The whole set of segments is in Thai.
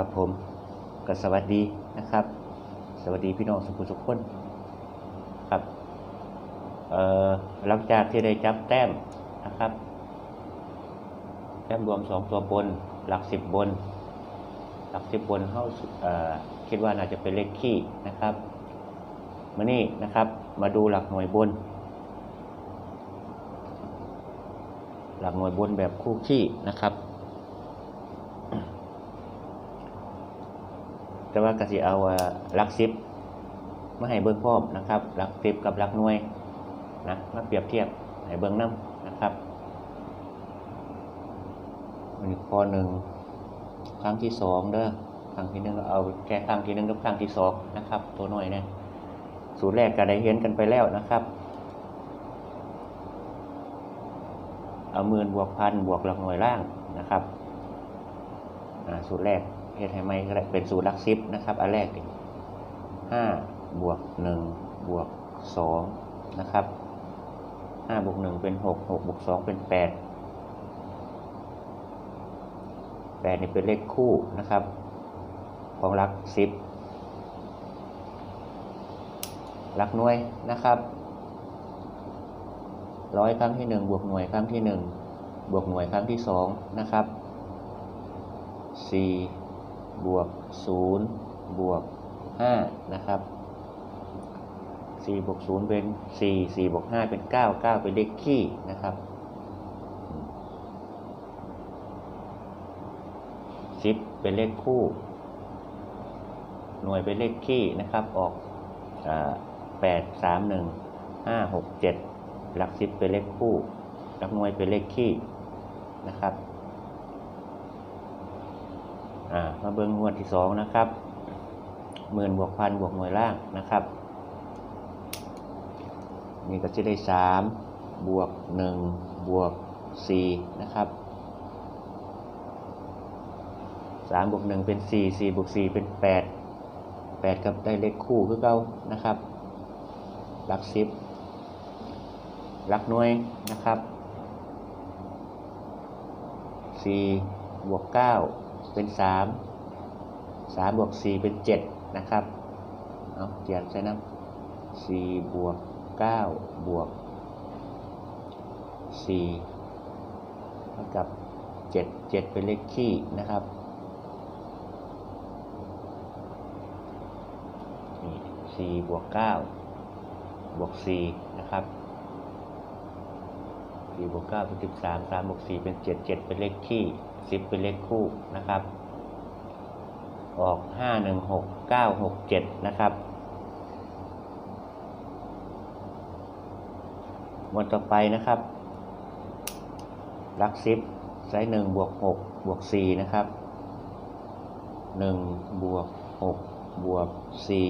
ครับผมก็สวัสดีนะครับ สวัสดีพี่น้องสุขุสุขคนครับเอ่อหลังจากที่ได้จับแต้มนะครับ แต้มรวมสองตัวบน หลักสิบบน หลักสิบบนเข้าเอ่อคิดว่าน่าจะเป็นเลขขี้นะครับมานี่นะครับ มาดูหลักหน่วยบน หลักหน่วยบนแบบคู่ขี้นะครับ แต่ว่ากสิเอาลักสิบมาให้เบิ้งพร้อมนะครับลักสิบกับลักหน่วยนะมาเปรียบเทียบให้เบิ้งน้ำนะครับอันนี้ข้อหนึ่งครั้งที่สองเด้อครั้งที่หนึ่งเราเอาแค่ครั้งที่หนึ่งกับครั้งที่สองนะครับ ตัวหน่วยเนี่ยสูตรแรกก็ได้เห็นกันไปแล้วนะครับเอาหมื่นบวกพันบวกหลักหน่วยล่างนะครับอ่าสูตรแรก เฮ็ดให้ไมก็ได้เป็นสูตรลักสิบนะครับ อันแรกห้าบวกหนึ่งบวกสองนะครับห้าบวกหนึ่งเป็นหกหกบวกสองเป็นแปดแปดนี่เป็นเลขคู่นะครับ ของลักสิบหลักหน่วยนะครับร้อยครั้งที่หนึ่งบวกหน่วยครั้งที่หนึ่งบวกหน่วยครั้งที่สองนะครับสี่ บวกศูนย์บวกห้านะครับสี่บวกศูนย์เป็นสี่สี่บวกห้าเป็นเก้าเก้าเป็นเลขคี่นะครับสิบเป็นเลขคู่ หน่วยเป็นเลขคี่นะครับ ออกแปดสามหนึ่งห้าหกเจ็ดหลักสิบเป็นเลขคู่ หลักหน่วยเป็นเลขขี้นะครับ อ่ามาเบิ้งงวดที่สองนะครับหมื่นบวกพันบวกหน่วยล่างนะครับนี่ก็จะได้สามบวกหนึ่งบวกสี่นะครับสามบวกหนึ่งเป็นสี่สี่บวกสี่เป็นแปดแปดกับได้เลขคู่คือเก่านะครับหลักสิบหลักหน่วยนะครับ4บวก9 เป็น3 3บวก4เป็น7นะครับเอาเขียนใส่น้ำ4บวก9บวก4เท่ากับ7 7เป็นเลขคี่นะครับนี่4บวก9บวก4นะครับสี่บวกเก้าเป็นสิบสามสามบวกสี่เป็นเจ็ดเจ็ดเป็นเลขคี่ สิบเป็นเลขคู่นะครับ ออกห้าหนึ่งหกเก้าหกเจ็ดนะครับหมวดต่อไปนะครับลักสิบไซส์หนึ่งบวกหกบวกสี่นะครับหนึ่งบวกหกบวกสี่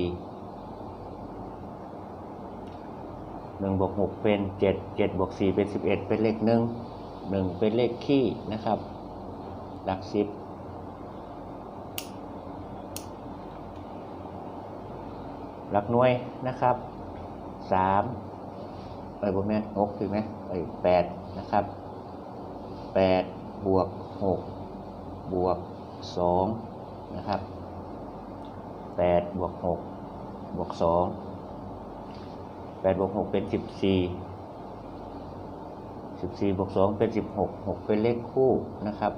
หนึ่งบวกหกเป็นเจ็ดเจ็ดบวกสี่เป็นสิบเอ็ดเป็นเลขหนึ่งหนึ่งเป็นเลขคี่นะครับ หลักสิบหลักหน่วยนะครับสามเอ้ยบวกแม่นหกถึงไหมเอ้ยแปดนะครับแปดบวกหกบวกสองนะครับแปดบวกหกบวกสองแปดบวกหกเป็นสิบสี่สิบสี่บวกสองเป็นสิบหกหกเป็นเลขคู่นะครับ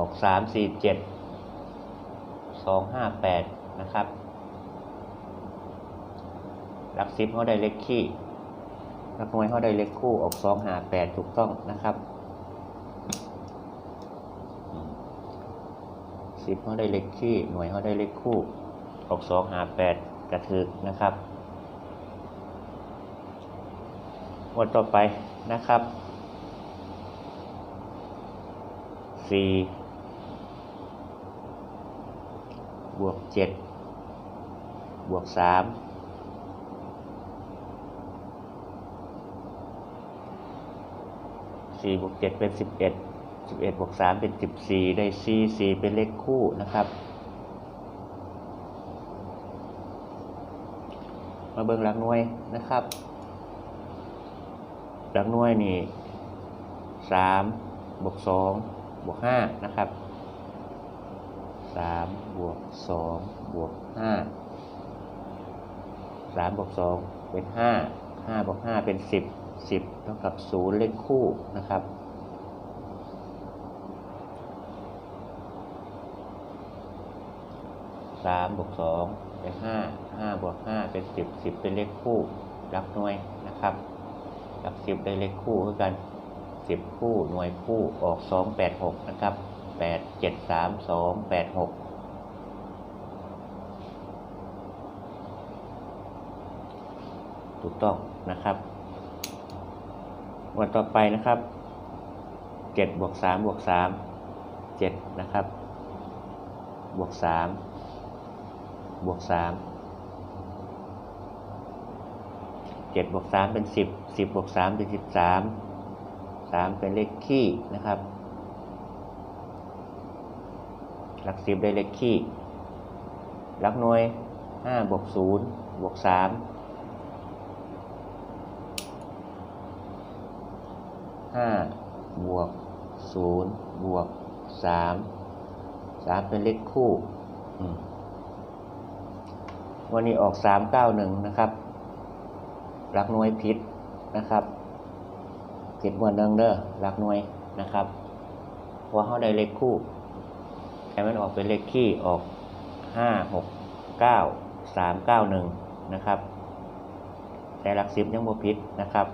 ออกสามสี่เจ็ดสองห้าแปดนะครับหลักสิบเขาได้เลขขี้หลักหน่วยเขาได้เลขคู่ออกสองห้าแปดถูกต้องนะครับสิบเขาได้เลขขี้หน่วยเขาได้เลขคู่ ออกสองห้าแปดกระถึกนะครับวันต่อไปนะครับสี่ บวกเจ็ดบวกสามสี่บวกเจ็ดเป็นสิบเอ็ดสิบเอ็ดบวกสามเป็นสิบสี่ได้สี่สี่เป็นเลขคู่นะครับ มาเบิ่งหลักหน่วยนะครับ หลักหน่วยนี่สามบวกสองบวกห้านะครับ สามบวกสองบวกห้าสามบวกสองเป็นห้าห้าบวกห้าเป็นสิบสิบเท่ากับศูนย์เลขคู่นะครับสามบวกสองเป็นห้าห้าบวกห้าเป็นสิบสิบเป็นเลขคู่ รับหน่วยนะครับ รับสิบได้เลขคู่คือกันสิบคู่ หน่วยคู่ ออกสองแปดหกนะครับ เจ็ดสามสองแปดหกถูกต้องนะครับ วันต่อไปนะครับเจ็ดบวกสามบวกสามเจ็ดนะครับ บวกสามบวกสามเจ็ดบวกสามเป็นสิบสิบบวกสามเป็นสิบสามสามเป็นเลขคี่นะครับ หลักสิบได้เลขคี่หลักหน่วยห้าบวกศูนย์บวกสามห้าบวกศูนย์บวกสามสามเป็นเลขคู่วันนี้ออกสามเก้าหนึ่งนะครับหลักหน่วยผิดนะครับผิดหมวดหนึ่งเด้อหลักหน่วยนะครับเพราเขาได้เลขคู่ มันออกเป็นเลขขี้ออกห้าหกเก้าสามเก้าหนึ่งนะครับ แต่หลักสิบยังบ่ผิดนะครับ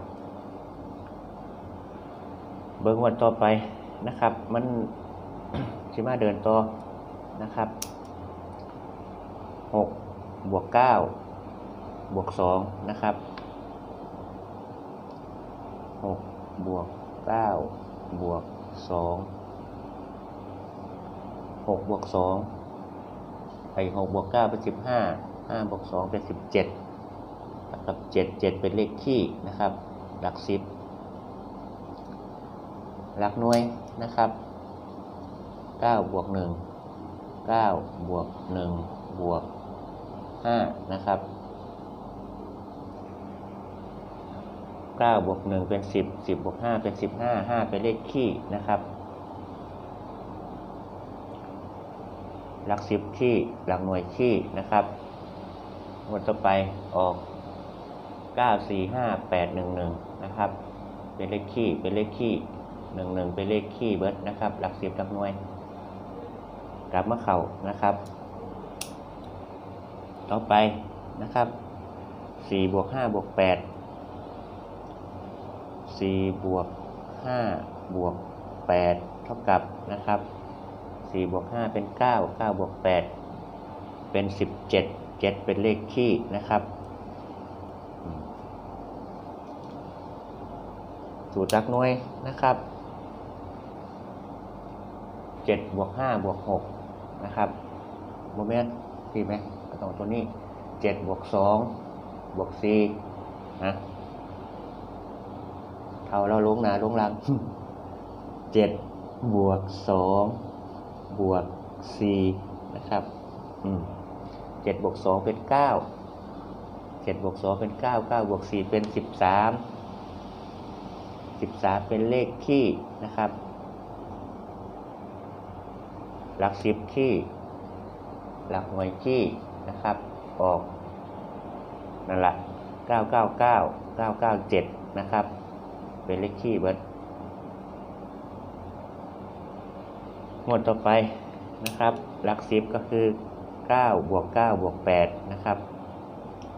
เบิ้งวันต่อไปนะครับ มันชิมาเดินต่อนะครับหกบวกเก้าบวกสองนะครับหกบวกเก้าบวกสอง หกบวกสองไอหกบวกเก้าเป็นสิบห้าห้าบวกสองเป็นสิบเจ็ดกับเจ็ดเจ็ดเป็นเลขคี่นะครับ หลักสิบหลักหน่วยนะครับ9บวก1 9บวก1บวก5นะครับ9บวก1เป็น 10 10บวก5เป็น 15 5 เป็นเลขคี่นะครับ หลักสิบคี่หลักหน่วยคี่นะครับงวดต่อไปออก 9 4 5 8 1 1 นะครับ เป็นเลขคี่เป็นเลขคี่หนึ่งหนึ่งเป็นเลขคี่เบิร์ดนะครับ หลักสิบหลักหน่วยกลับมาเข่านะครับ ต่อไปนะครับสี่บวกห้าบวกแปดสี่บวกห้าบวกแปดเท่ากับนะครับ สี่บวกห้าเป็นเก้าเก้าบวกแปดเป็นสิบเจ็ดเจ็ดเป็นเลขคี่นะครับสูตรจักน่วยนะครับเจ็ดบวกห้าบวกหกนะครับโมเมนต์สี่ไหมก็ต้องตัวนี้เจ็ดบวกสองบวกสี่นะเท่าเราลงหนาลงลังเจ็ดบวกสอง บวก4นะครับเจ็ดบวกสองเป็นเก้าเจ็ดบวกสองเป็นเก้าเก้าบวกสี่เป็นสิบสามสิบสามเป็นเลขคี่นะครับ หลักสิบคี่หลักหน่วยคี่นะครับ ออกนั่นแหละเก้าเก้าเก้าเก้าเก้าเจ็ดนะครับ เป็นเลขคี่เบิร์ งวดต่อไปนะครับ หลักสิบก็คือเก้าบวกเก้าบวกแปดนะครับ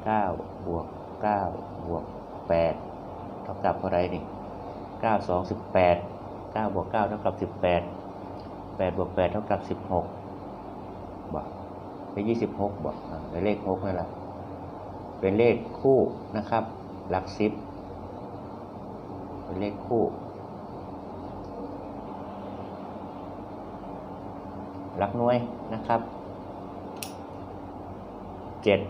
เก้าบวกเก้าบวกแปดเท่ากับเท่าไรนี่เก้าสองสิบแปดเก้าบวกเก้าเท่ากับสิบแปดแปดบวกแปดเท่ากับสิบหกบอกเป็นยี่สิบหกบอกเป็นเลขหกนั่นแหละเป็นเลขคู่นะครับ หลักสิบเป็นเลขคู่ หลักหน่วยนะครับเจ็ด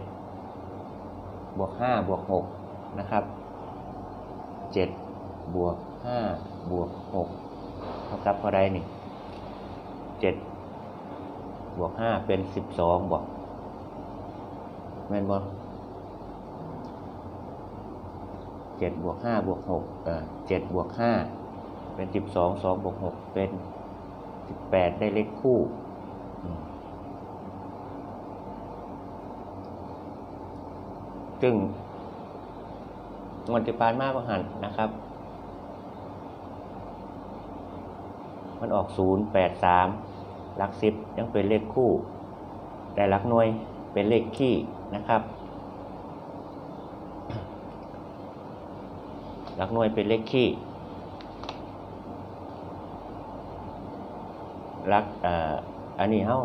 บวกห้าบวกหกนะครับเจ็ดบวกห้าบวกหกเท่ากับเท่าไรนี่เจ็ดบวกห้าเป็นสิบสองบอกแม่นบอเจ็ดบวกห้าบวกหกเออเจ็ดบวกห้าเป็นสิบสองสองบวกหกเป็นสิบแปดได้เลขคู่ อืมซึ่งงวดที่ผ่านมาบางหันนะครับ มันออกศูนย์แปดสามหลักสิบยังเป็นเลขคู่ แต่หลักหน่วยเป็นเลขขี้นะครับหลักหน่วยเป็นเลขขี้หลักอ่อ อันนี้เฮา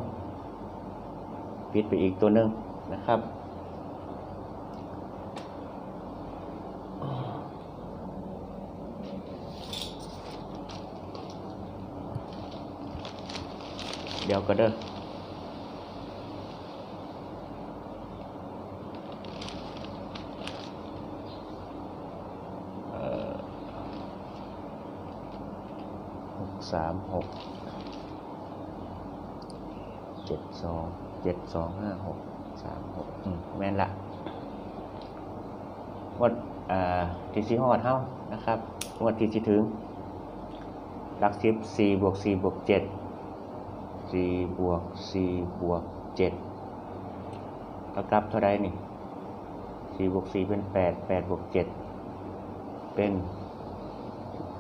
ปิดไปอีกตัวหนึ่งนะครับ เดี๋ยวก็เด้อเอ่อหกสามหก จ็ดสองเจ็ดสองห้าหกสามหกอืมแม่นละงวดอ่าที่สีฮอดเท่านะครับงวดที่สิถึงหลักสิบสี่บวกสี่บวกเจ็ดสี่บวกสี่บวกเจ็ดเท่ากับเท่าไรนี่สี่บวกสี่เป็นแปดแปดบวกเจ็ดเป็น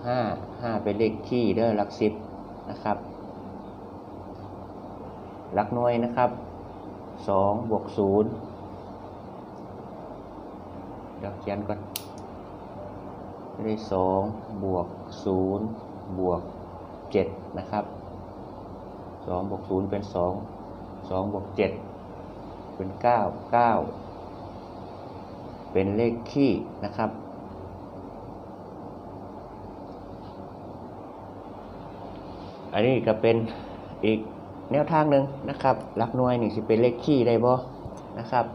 ห้าห้าเป็นเลขขี้เด้อหลักสิบนะครับ หลักหน่วยนะครับสองบวกศูนย์เดี๋ยวเขียนก่อนได้สองบวกศูนย์บวกเจ็ดนะครับสองบวกศูนย์เป็นสองสองบวกเจ็ดเป็นเก้าเก้าเป็นเลขขี้นะครับอันนี้ก็เป็นอีก แนวทางหนึ่งนะครับหลักหน่วยนี่สิเป็นเลขขี้ได้บ่นะครับ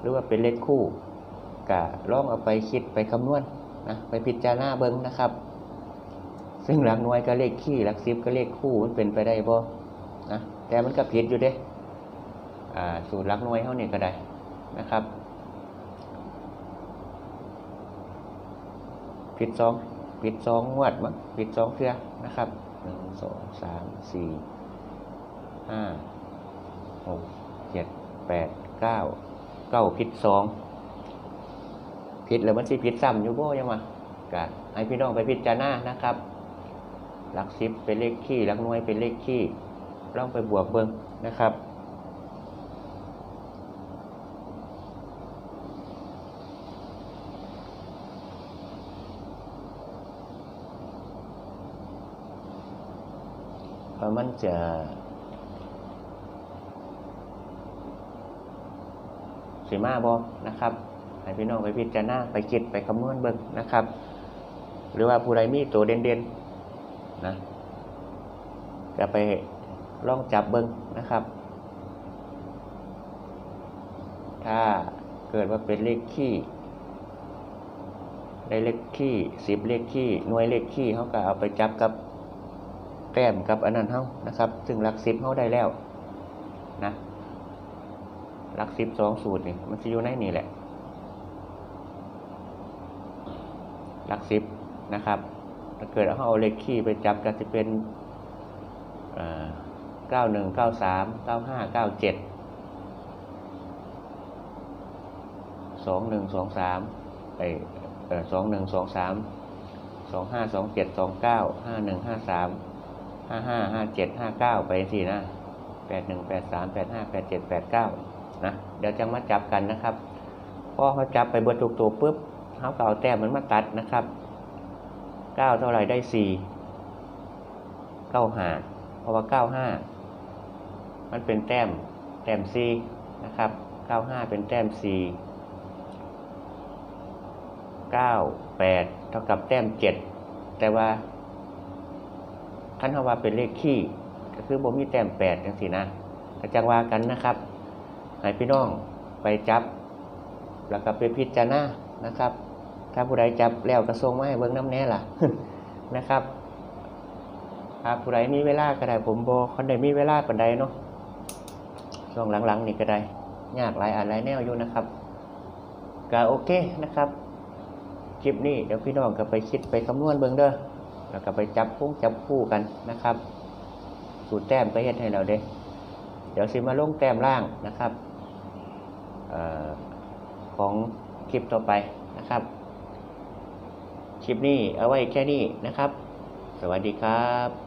หรือว่าเป็นเลขคู่กะลองเอาไปคิดไปคำนวณนะไปพิจารณาเบิ้งนะครับ ซึ่งหลักหน่วยก็เลขขี้หลักสิบก็เลขคู่มันเป็นไปได้บ่นะแต่มันก็ผิดอยู่เด้อ่าสูตรหลักหน่วยเท่านี้ก็ได้นะครับผิดสองผิดสองงวดมั้งผิดสองเทื่อนะครับหนึ่งสองสามสี่ ห้าหกเจ็ดแปดเก้าเก้าผิดสองผิดแล้วมันสิผิดซ้ำอยู่บ่ยังวะกะให้พี่น้องไปพิจารณานะครับหลักสิบเป็นเลขขี้หลักหน่วยเป็นเลขขี้ลองไปบวกเบิ่งนะครับเพราะมันจะ สีมาบอนะครับให้พี่น้องไปพิจารณาไปคิดไปคำนวณเบิ่งนะครับ หรือว่าผู้ใดมีตัวเด่นๆนะก็ไปลองจับเบิ่งนะครับ ถ้าเกิดว่าเป็นเลขขี้ได้เลขขี้สิบเลขขี้หน่วยเลขขี้เขาก็เอาไปจับกับแต้มกับอันนั้นเฮานะครับ ซึ่งหลักสิบเฮาได้แล้วนะ ลักสิบสองสูตรนี่มันจะอยู่ในนี่แหละหลักสิบนะครับถ้าเกิดเฮาเอาเลขคี่ไปจับก็จะเป็นเก้าหนึ่งเก้าสามเก้าห้าเก้าเจ็ดสองหนึ่งสองสามไอสองหนึ่งสองสามสองห้าสองเจ็ดสองเก้าห้าหนึ่งห้าสามห้าห้าห้าเจ็ดห้าเก้าไปสี่นะแปดหนึ่งแปดสามแปดห้าแปดเจ็ดแปดเก้า นะเดี๋ยวจะมาจับกันนะครับพอเขาจับไปเบอร์ทุกตัวปุ๊บเขาก็เอาแต้มมันมาตัดนะครับเก้าเท่าไรได้สี่เก้าห้าเพราะว่าเก้าห้ามันเป็นแต้มแต้มซีนะครับเก้าห้าเป็นแต้มสี่เก้าแปดเท่ากับแต้มเจ็ดแต่ว่าคันเขาว่าเป็นเลขขี้ก็คือบ่มีแต้มแปดจังสินะกระจังว่ากันนะครับ ให้พี่น้องไปจับ แล้วก็ไปพิจารณานะครับ ถ้าผู้ใดจับแล้วกระทรงมาให้เบิ่งน้ำแน่ล่ะนะครับถ้าผู้ใดมีเวลาก็ได้ผมบอคนใดมีเวลาปานใดเนาะช่วงหลังๆนี่ก็ได้ยากหลายอ่านหลายแนวอยู่นะครับก็โอเคนะครับคลิปนี้เดี๋ยวพี่น้องก็ไปคิดไปคำนวณเบิ่งเด้อแล้วก็ไปจับคู่จับคู่กันนะครับ สูตรแต้มก็เฮ็ดให้เราเด้เดี๋ยวสิมาลงแต้มล่างนะครับ อของคลิปต่อไปนะครับ คลิปนี้เอาไว้แค่นี้นะครับ สวัสดีครับ